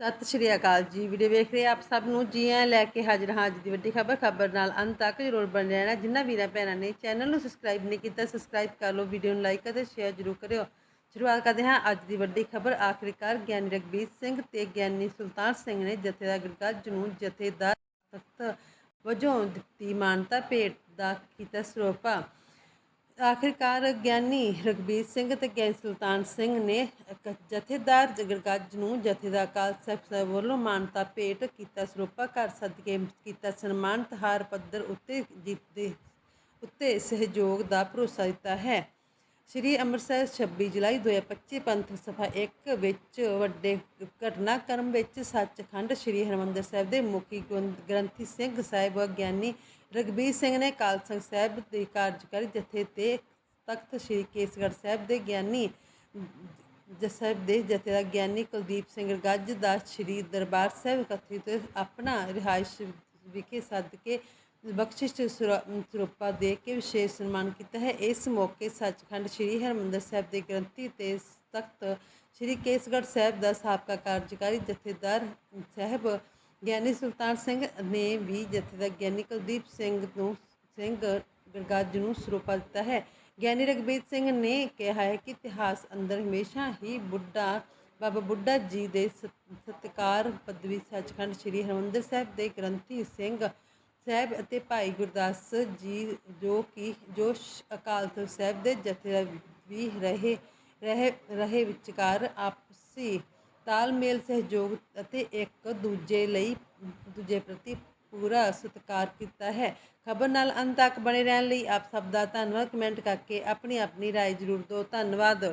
ਸਤਿ ਸ਼੍ਰੀ ਅਕਾਲ ਜੀ। ਵੀਡੀਓ ਵੇਖ ਰਹੇ ਆਪ ਸਭ ਨੂੰ ਜੀ ਆਇਆਂ ਲੈ ਕੇ ਹਾਜ਼ਰ ਹਾਂ ਅੱਜ ਦੀ ਵੱਡੀ ਖਬਰ। ਖਬਰ ਨਾਲ ਅੰਤ ਤੱਕ ਜ਼ਰੂਰ ਬਣ ਰਹਿਣਾ। ਜਿਨ੍ਹਾਂ ਵੀਰਾਂ ਭੈਣਾਂ ਨੇ ਚੈਨਲ ਨੂੰ ਸਬਸਕ੍ਰਾਈਬ ਨਹੀਂ ਕੀਤਾ ਸਬਸਕ੍ਰਾਈਬ ਕਰ ਲਓ, ਵੀਡੀਓ ਨੂੰ ਲਾਈਕ ਅਤੇ ਸ਼ੇਅਰ ਜ਼ਰੂਰ ਕਰਿਓ। ਸ਼ੁਰੂਆਤ ਕਰਦੇ ਹਾਂ ਅੱਜ ਦੀ ਵੱਡੀ ਖਬਰ। ਆਖਿਰਕਾਰ ਗਿਆਨੀ ਰਗਬੀਰ ਸਿੰਘ ਤੇ ਗਿਆਨੀ ਸੁਲਤਾਨ ਸਿੰਘ ਨੇ ਜਥੇਦਾਰ ਗੜਗੱਜ ਨੂੰ ਜਥੇਦਾਰ ਤਖਤ ਵਜੋਂ ਦਿੱਤੀ ਮਾਨਤਾ ਭੇਟ ਦਾ ਕੀਤਾ ਸਰੋਪਾ। ਆਖਿਰਕਾਰ ਗਿਆਨੀ ਰਗਬੀਰ ਸਿੰਘ ਤੇ ਗਿਆਨੀ ਸੁਲਤਾਨ ਸਿੰਘ ਨੇ ਜਥੇਦਾਰ ਜਗਰਗੱਜ ਨੂੰ ਜਥੇਦਾਰ ਅਕਾਲ ਸਾਹਿਬ ਵੱਲੋਂ ਮਾਨਤਾ ਭੇਟ ਕੀਤਾ, ਸਰੋਪਾ ਘਰ ਸਦਕੇ ਕੀਤਾ ਸਨਮਾਨ ਤਿਉਹਾਰ ਪੱਧਰ ਉੱਤੇ ਜਿੱਤੇ ਉੱਤੇ ਸਹਿਯੋਗ ਦਾ ਭਰੋਸਾ ਦਿੱਤਾ ਹੈ। ਸ਼੍ਰੀ ਅੰਮ੍ਰਿਤਸਰ 26 ਜੁਲਾਈ 2025 ਪੰਥ ਸਭਾ 1 ਵਿੱਚ ਵੱਡੇ ਘਟਨਾਕ੍ਰਮ ਵਿੱਚ ਸੱਚਖੰਡ ਸ਼੍ਰੀ ਹਰਿਮੰਦਰ ਸਾਹਿਬ ਦੇ ਮੁਖੀ ਗ੍ਰੰਥ- ਗ੍ਰੰਥੀ ਸਿੰਘ ਸਾਹਿਬ ਗਿਆਨੀ ਰਗਬੀਰ ਸਿੰਘ ਨੇ ਕਾਲ ਤਖ਼ਤ ਸਾਹਿਬ ਦੇ ਕਾਰਜਕਾਰੀ ਜਥੇ ਤੇ ਤਖਤ ਸ਼੍ਰੀ ਕੇਸਗੜ੍ਹ ਸਾਹਿਬ ਦੇ ਗਿਆਨੀ ਜਸਬ ਦੇ ਜਥੇਦਾਰ ਗਿਆਨੀ ਕੁਲਦੀਪ ਸਿੰਘ ਗੱਜ ਦਾ ਸ਼੍ਰੀ ਦਰਬਾਰ ਸਾਹਿਬ ਕਥਿਤ ਆਪਣਾ ਰਿਹਾਇਸ਼ ਵਿਖੇ ਸੱਦ ਕੇ ਬਖਸ਼ਿਸ਼ ਸਰੋ- ਸਰੂਪਾ ਦੇ ਕੇ ਵਿਸ਼ੇਸ਼ ਸਨਮਾਨ ਕੀਤਾ ਹੈ। ਇਸ ਮੌਕੇ ਸੱਚਖੰਡ ਸ਼੍ਰੀ ਹਰਿਮੰਦਰ ਸਾਹਿਬ ਦੇ ਗ੍ਰੰਥੀ ਤੇ ਤਖਤ ਸ਼੍ਰੀ ਕੇਸਗੜ੍ਹ ਸਾਹਿਬ ਦਾ ਸਾਬਕਾ ਕਾਰਜਕਾਰੀ ਜਥੇਦਾਰ ਸਾਹਿਬ ਗਿਆਨੀ ਸੁਲਤਾਨ ਸਿੰਘ ਨੇ ਵੀ ਜਥੇਦਾਰ ਗਿਆਨੀ ਕੁਲਦੀਪ ਸਿੰਘ ਨੂੰ ਸਿੰਘ ਗਰਗਾਜ ਨੂੰ ਸਰੂਪਾ ਦਿੱਤਾ ਹੈ। ਗਿਆਨੀ ਰਗਬੀਰ ਸਿੰਘ ਨੇ ਕਿਹਾ ਹੈ ਕਿ ਇਤਿਹਾਸ ਅੰਦਰ ਹਮੇਸ਼ਾ ਹੀ ਬੁੱਢਾ ਬਾਬਾ ਬੁੱਢਾ ਜੀ ਦੇ ਸਤ- ਸਤਿਕਾਰ ਪਦਵੀ ਸੱਚਖੰਡ ਸ੍ਰੀ ਹਰਿਮੰਦਰ ਸਾਹਿਬ ਦੇ ਗ੍ਰੰਥੀ ਸਿੰਘ ਸਾਹਿਬ ਅਤੇ ਭਾਈ ਗੁਰਦਾਸ ਜੀ ਜੋ ਕਿ ਜੋ ਸ਼- ਅਕਾਲ ਤਖ਼ਤ ਸਾਹਿਬ ਦੇ ਜਥੇਦਾਰ ਵੀ ਰਹੇ ਰਹੇ ਰਹੇ ਵਿਚਕਾਰ ਆਪਸੀ ਤਾਲਮੇਲ ਸਹਿਯੋਗ ਅਤੇ ਇੱਕ ਦੂਜੇ ਲਈ ਦੂਜੇ ਪ੍ਰਤੀ ਪੂਰਾ ਸਤਿਕਾਰ ਕੀਤਾ ਹੈ ਖਬਰ ਨਾਲ ਅੰਤ ਤੱਕ ਬਣੇ ਰਹਿਣ ਲਈ ਆਪ ਸਭ ਦਾ ਧੰਨਵਾਦ ਕਮੈਂਟ ਕਰਕੇ ਆਪਣੀ ਆਪਣੀ رائے ਜ਼ਰੂਰ ਦਿਓ ਧੰਨਵਾਦ